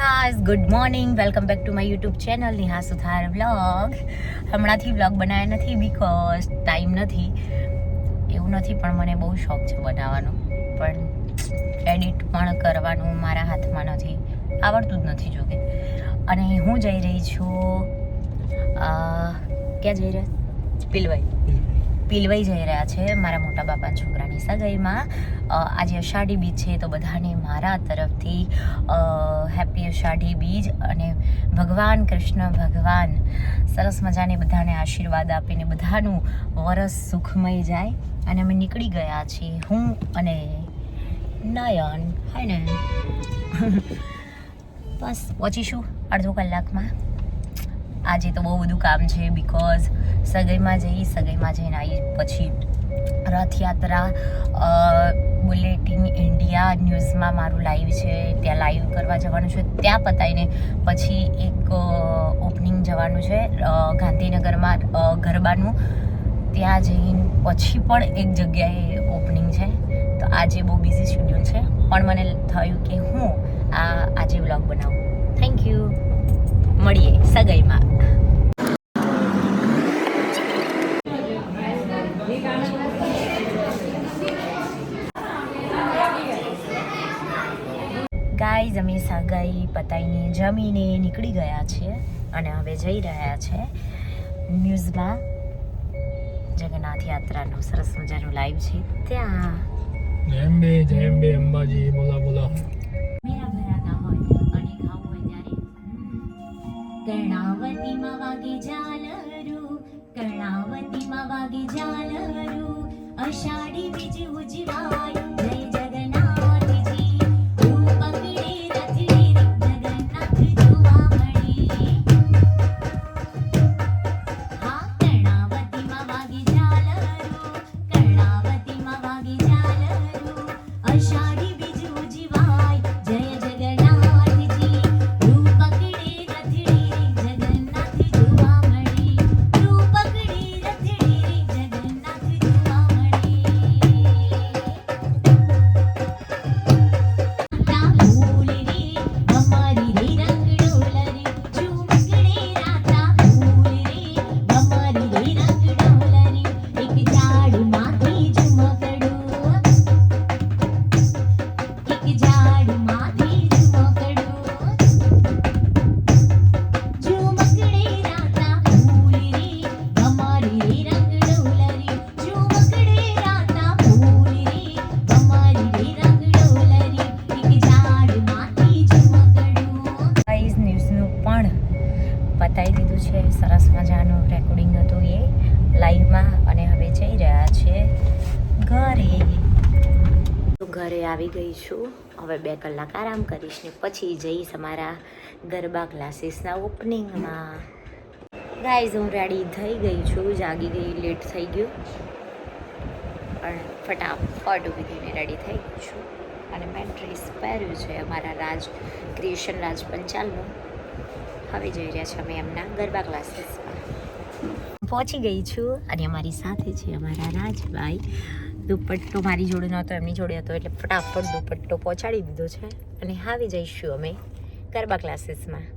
Guys good morning welcome back to my YouTube channel Niha Suthar vlog હમણાંથી vlog બનાવ્યા નથી because time નથી. એવું નથી, પણ મને બહુ શોખ છે બનાવવાનો. પણ એડિટ પણ કરવાનું મારા હાથમાં નથી. આવડતું જ નથી જોકે. અને હું જઈ રહી છું ક્યાં જઈ રહ્યા? પિલવાઈ. પિલવાઈ જઈ રહ્યા છે મારા મોટા બાપા છોકરાની સગાઈમાં. આજે અષાઢી બીજ છે તો બધાને મારા તરફથી હેપી અષાઢી બીજ અને ભગવાન કૃષ્ણ ભગવાન. સરસ મજાને બધાને આશીર્વાદ આપીને બધાનું વરસ સુખમય જાય અને અમે નીકળી ગયા છીએ. હું અને નયન, હે ને? બસ, પહોંચીશું અડધો કલાકમાં. આજે તો બહુ બધું કામ છે બિકોઝ સગાઈમાં જઈ, સગાઈમાં જઈને આવી પછી રથયાત્રા બુલેટિન ઇન્ડિયા ન્યૂઝમાં મારું લાઈવ છે, ત્યાં લાઈવ કરવા જવાનું છે. ત્યાં પતાવીને પછી એક ઓપનિંગ જવાનું છે ગાંધીનગરમાં ગરબાનું. ત્યાં જઈને પછી પણ એક જગ્યાએ ઓપનિંગ છે. તો આજે બહુ બિઝી શેડ્યુલ છે. પણ મને થયું કે હું આ આજે વ્લોગ બનાવું. થેન્ક યુ મળીએ સગાઈમાં ગાઈઝ અમે સગાઈ પતાઈને જમીને નીકળી ગયા છીએ અને હવે જઈ રહ્યા છે ન્યૂઝમાં જગન્નાથ યાત્રાનું સરસ મજાનું લાઈવ છે. ત્યાં. જય અંબે જય અંબે અંબાજી, બોલા બોલા. કર્ણાવતીમાં વાગે ઝાલરું કર્ણાવતીમાં વાગે ઝાલરું અષાઢી બીજ ઉજવાય જય મજાનું રેકોર્ડિંગ હતું એ લાઈવમાં અને હવે જઈ રહ્યા છે ઘરે. ઘરે આવી ગઈ છું. હવે બે કલાક આરામ કરીશ ને પછી જઈશ અમારા ગરબા ક્લાસીસના ઓપનિંગમાં ગાઈઝ હું રેડી થઈ ગઈ છું. જાગી ગઈ લેટ થઈ ગયું. પણ ફટાફટ ઊભી થઈને રેડી થઈ ગઈ છું. અને મેં ડ્રેસ પહેર્યું છે અમારા રાજ, ક્રિએશન રાજ પંચાલનું હવે જોઈ રહ્યા છો અમે એમના ગરબા ક્લાસીસમાં પહોંચી ગઈ છું અને અમારી સાથે છે અમારા રાજભાઈ. દુપટ્ટો મારી જોડે નહોતો, એમની જોડે હતો, એટલે ફટાફટ દુપટ્ટો પહોંચાડી દીધો છે અને આવી જઈશું અમે ગરબા ક્લાસીસમાં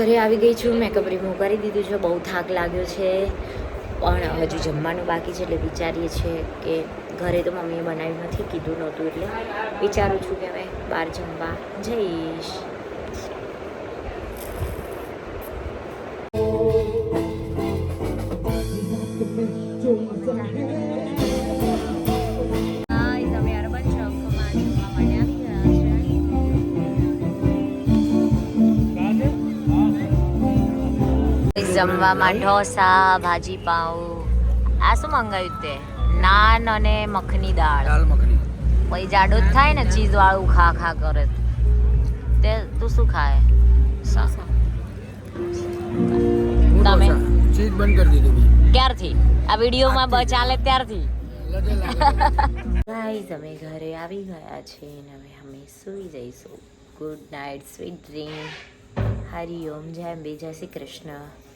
ઘરે આવી ગઈ છું. મેકઅપ રિમૂવ કરી દીધું છે. બહુ થાક લાગ્યો છે. પણ હજુ જમવાનું બાકી છે એટલે વિચારીએ છીએ કે ઘરે તો મમ્મીએ બનાવ્યું નથી, કીધું નહોતું એટલે વિચારું છું કે હવે બહાર જમવા જઈશ. જમવામાં ઢોસા ભાજી પાઉં આ શું મંગાવ્યું તે? નાન અને મખની દાળ. પછી જાડો જ થાય ને ચીઝ વાળું ખા ખા કરે. તે તું શું ખાય? તમે? ચીઝ બંધ કરી દીધું ક્યારથી? આ વિડીયોમાં બ ચાલે ત્યારથી? ભાઈ તમે ગાઈઝ અમે ઘરે આવી ગયા છે અને હવે અમે સૂઈ જઈશું. Good night sweet dream. Hariom જય અંબે જય શ્રી કૃષ્ણ.